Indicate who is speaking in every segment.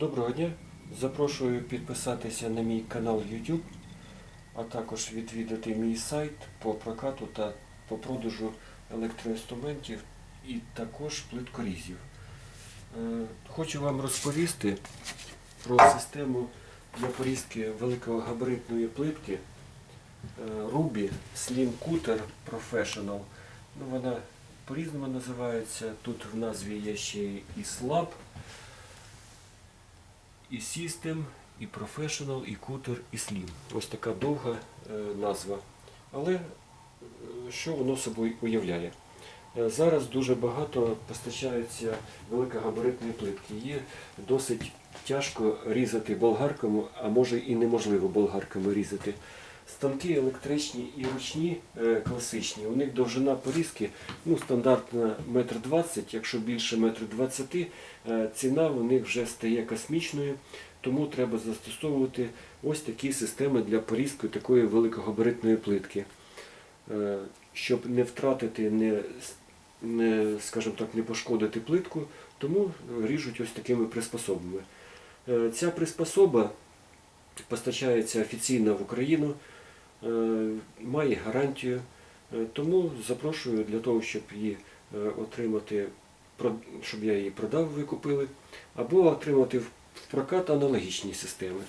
Speaker 1: Доброго дня! Запрошую підписатися на мій канал YouTube, а також відвідати мій сайт по прокату та по продажу електроінструментів і також плиткорізів. Е, Хочу вам розповісти про систему для порізки великогабаритної плитки е, Ruby Slim Cutter Professional. Ну, вона по-різному називається. Тут в назві є ще і Slab, і System, і Professional, і Cutter, і Slim. Ось така довга е, назва. Але е, що воно собою уявляє? Е, Зараз дуже багато постачаються великогабаритної плитки. Є досить тяжко різати болгарками, а може і неможливо болгарками різати. Станки електричні і ручні е, класичні, у них довжина порізки ну, стандартна 1,20 м, якщо більше 1,20 м, е, ціна у них вже стає космічною, тому треба застосовувати ось такі системи для порізки такої великогабаритної плитки. Е, Щоб не втратити, не, не, скажімо так, не пошкодити плитку, тому ріжуть ось такими приспособами. Ця приспособа постачається офіційно в Україну, має гарантію, Е, тому запрошую для того, щоб її е, отримати, щоб я її продав, ви купили, або отримати в прокат аналогічні системи.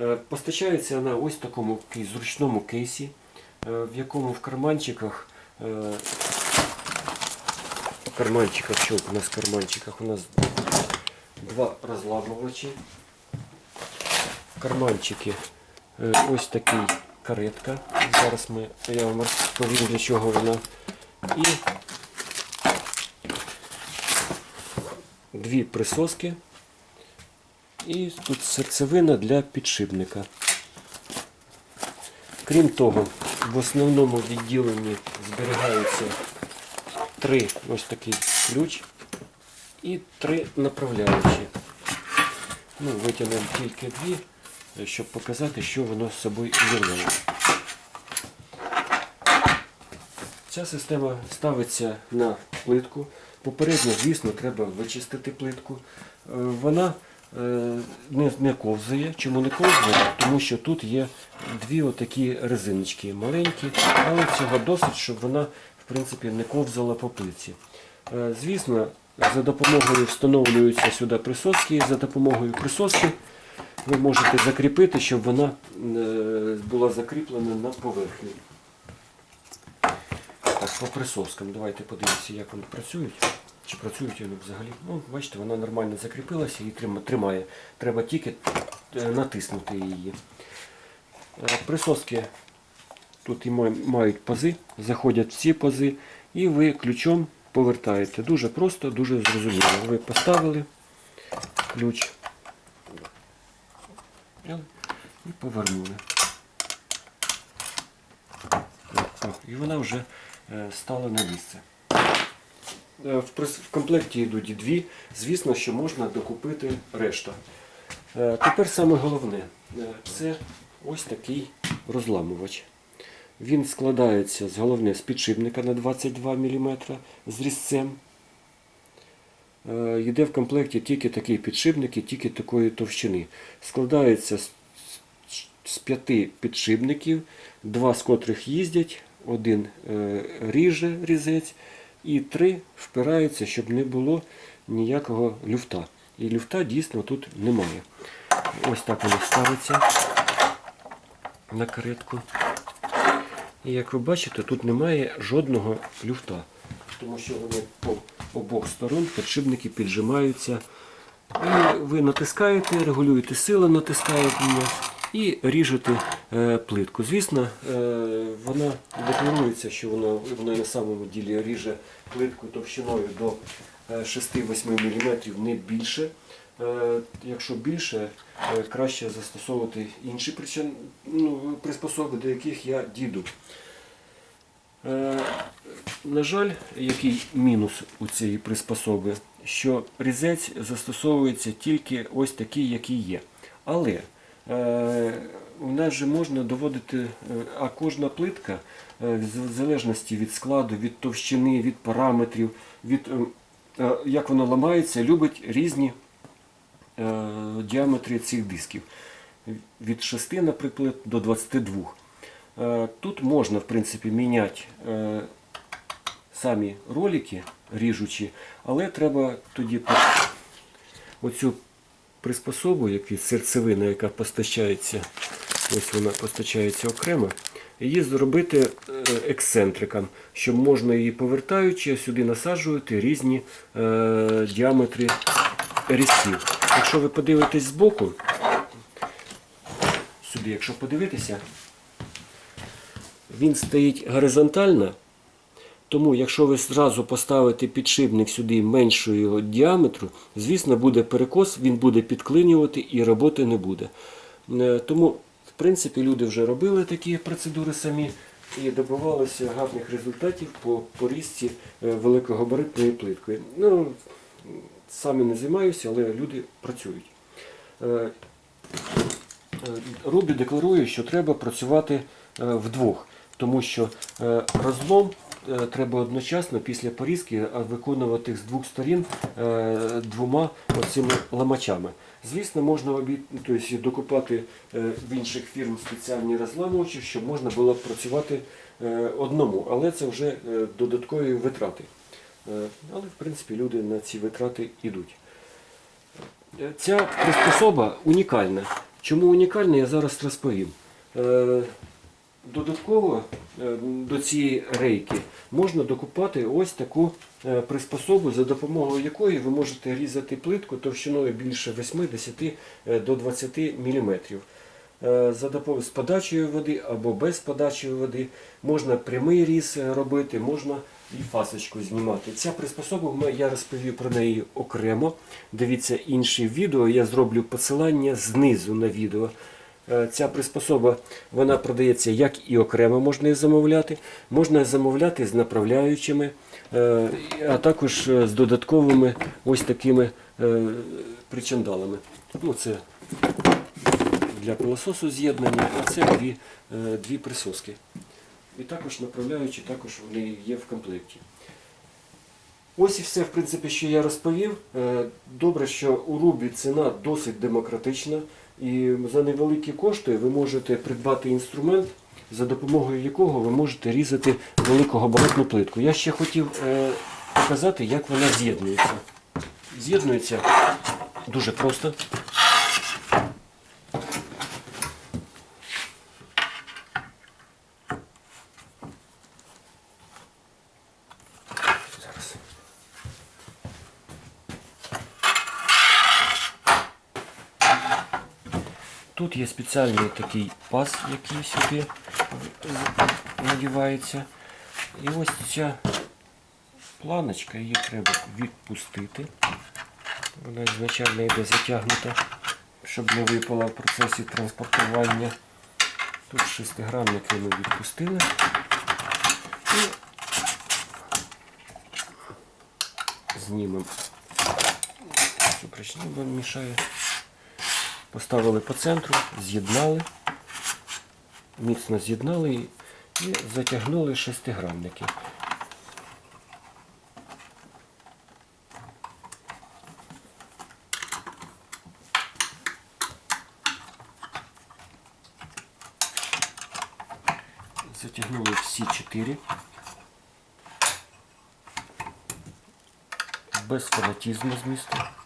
Speaker 1: Е, Постачається вона ось в такому зручному кейсі, е, в якому в карманчиках, е, в карманчиках, що у нас в карманчиках? У нас два розламувачі. Карманчики е, ось такий каретка. Зараз ми, я вам розповім для чого вона. І дві присоски. І тут серцевина для підшипника. Крім того, в основному відділенні зберігаються три ось такий ключ і три направляючі. Ну, витягнемо тільки дві, щоб показати, що воно з собою являє. Ця система ставиться на плитку. Попередньо, звісно, треба вичистити плитку. Е, Вона е, не, ковзає. Чому не ковзає? Тому що тут є дві отакі резиночки маленькі, але цього досить, щоб вона в принципі не ковзала по плитці. Е, Звісно, за допомогою встановлюються сюди присоски, за допомогою присоски ви можете закріпити, щоб вона е, була закріплена на поверхні. Так, по присоскам. Давайте подивимося, як вони працюють. Чи працюють вони взагалі. Ну, бачите, вона нормально закріпилася і тримає. Треба тільки е, натиснути її. Е, Присоски тут і мають пази, заходять в ці пази, і ви ключом повертаєте. Дуже просто, дуже зрозуміло. Ви поставили ключ і повернули. І вона вже е, стала на місце. Е, В комплекті йдуть дві. Звісно, що можна докупити решта. Е, Тепер саме головне це ось такий розламувач. Він складається з головне з підшипника на 22 мм з різцем. Е, Йде в комплекті тільки такий підшипник і тільки такої товщини. Складається з, п'яти підшипників, два з котрих їздять, один е, ріже різець, і три впираються, щоб не було ніякого люфта. І люфта дійсно тут немає. Ось так воно ставиться на каретку. І як ви бачите, тут немає жодного люфта, тому що вони по обох сторон підшипники піджимаються. І ви натискаєте, регулюєте силу натискаєте і ріжете е, плитку. Звісно, е, вона декларується, що вона, вона на самому ділі ріже плитку товщиною до е, 6-8 мм, не більше. Е, Якщо більше, е, краще застосовувати інші причин, ну, приспособи, до яких я дійду. На жаль, який мінус у цієї приспособи, що різець застосовується тільки ось такий, який є. Але е, у нас же можна доводити, е, а кожна плитка, е, в залежності від складу, від товщини, від параметрів, від е, е, як воно ламається, любить різні е, діаметрі цих дисків. Від 6, наприклад, до 22. Е, Тут можна, в принципі, міняти е, самі ролики ріжучі, але треба тоді оцю приспособу, яку серцевина, яка постачається, ось вона постачається окремо, її зробити е, ексцентриком, щоб можна її повертаючи сюди насаджувати різні е, діаметри різців. Якщо ви подивитесь збоку, сюди, якщо подивитися, він стоїть горизонтально, тому якщо ви зразу поставите підшипник сюди меншого діаметру, звісно, буде перекос, він буде підклинювати і роботи не буде. Е, Тому, в принципі, люди вже робили такі процедури самі і добивалися гарних результатів по порізці е, великогабаритної плиткою. Ну, самі не займаюся, але люди працюють. Е, Рубі декларує, що треба працювати вдвох, тому що розлом треба одночасно після порізки виконувати з двох сторін е, двома оцими ламачами. Звісно, можна докупати е, в інших фірм спеціальні розламувачі, щоб можна було працювати е, одному, але це вже е, додаткові витрати. Е, Але в принципі люди на ці витрати йдуть. Е, Ця приспособа унікальна. Чому унікальна, я зараз розповім. Додатково е, до цієї рейки можна докупати ось таку е, приспособу, за допомогою якої ви можете різати плитку товщиною більше 8-10 е, до 20 мм. З подачею води або без подачі води можна прямий різ робити, можна і фасочку знімати. Ця приспособа, я розповів про неї окремо. Дивіться інші відео, я зроблю посилання знизу на відео. Е, Ця приспособа вона продається як і окремо можна її замовляти, можна замовляти з направляючими, е, а також е, з додатковими ось такими причандалами. Ну, це для пилососу з'єднання, а це дві, дві присоски. І також направляючі, також вони є в комплекті. Ось і все, в принципі, що я розповів. Добре, що у Рубі ціна досить демократична, і за невеликі кошти ви можете придбати інструмент, за допомогою якого ви можете різати великогабаритну плитку. Я ще хотів е, показати, як вона з'єднується. З'єднується дуже просто. Зараз. Тут є спеціальний такий паз, який сюди надівається. І ось ця планочка, її треба відпустити. Вона ізначально йде затягнута, щоб не випала в процесі транспортування. Тут шестигранники ми відпустили. І знімемо причину, мішає. Поставили по центру, з'єднали, міцно з'єднали і затягнули шестигранники. Затягнули всі чотири. Без фанатізму, звісно.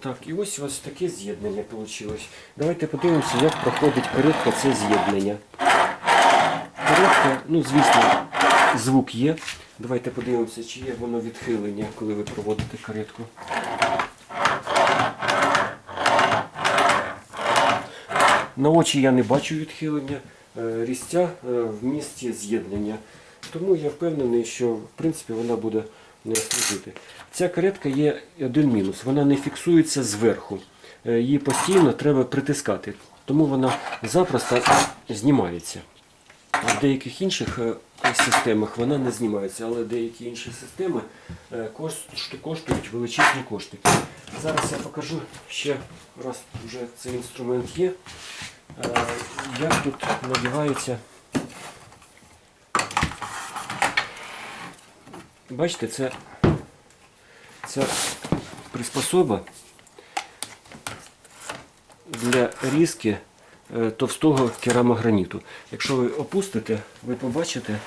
Speaker 1: Так, і ось ось таке з'єднання вийшло. Давайте подивимося, як проходить коротко це з'єднання. Коротко, ну звісно, звук є. Давайте подивимося, чи є воно відхилення, коли ви проводите каретку. На очі я не бачу відхилення е, різця е, в місці з'єднання. Тому я впевнений, що в принципі вона буде не служити. Ця каретка є один мінус. Вона не фіксується зверху. Е, Її постійно треба притискати. Тому вона запросто знімається. В деяких інших е, системах вона не знімається, але деякі інші системи е, коштують величезні кошти. Зараз я покажу ще раз вже цей інструмент є. Як тут надівається. Бачите, це ця приспособа для різки е, товстого керамограніту. Якщо ви опустите, ви побачите,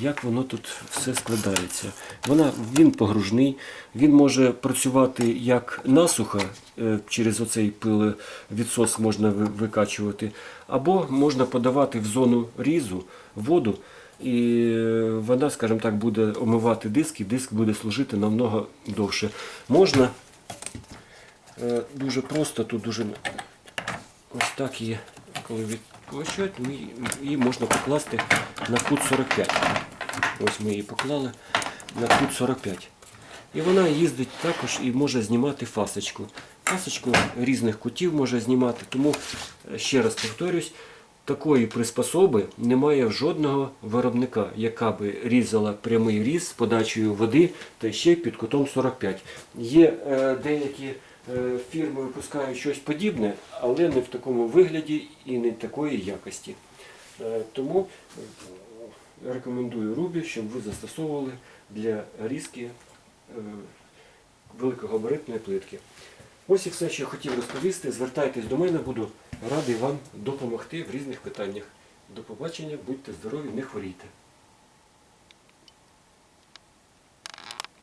Speaker 1: як воно тут все складається. Вона, він погружний, він може працювати як насухо, е, через оцей пиловідсос можна викачувати, або можна подавати в зону різу воду, і вона, скажімо так, буде омивати диск, і диск буде служити намного довше. Можна Е, Дуже просто, тут дуже ось так її, коли відколочують, її можна покласти на кут 45. Ось ми її поклали на кут 45. І вона їздить також і може знімати фасочку. Фасочку різних кутів може знімати, тому е, ще раз повторюсь, такої приспособи немає жодного виробника, яка би різала прямий різ з подачею води та ще під кутом 45. Є е, деякі е, фірми випускають щось подібне, але не в такому вигляді і не такої якості. Е, тому рекомендую Рубі, щоб ви застосовували для різки великогабаритної плитки. Ось і все, що я хотів розповісти. Звертайтесь до мене, буду радий вам допомогти в різних питаннях. До побачення, будьте здорові, не хворійте.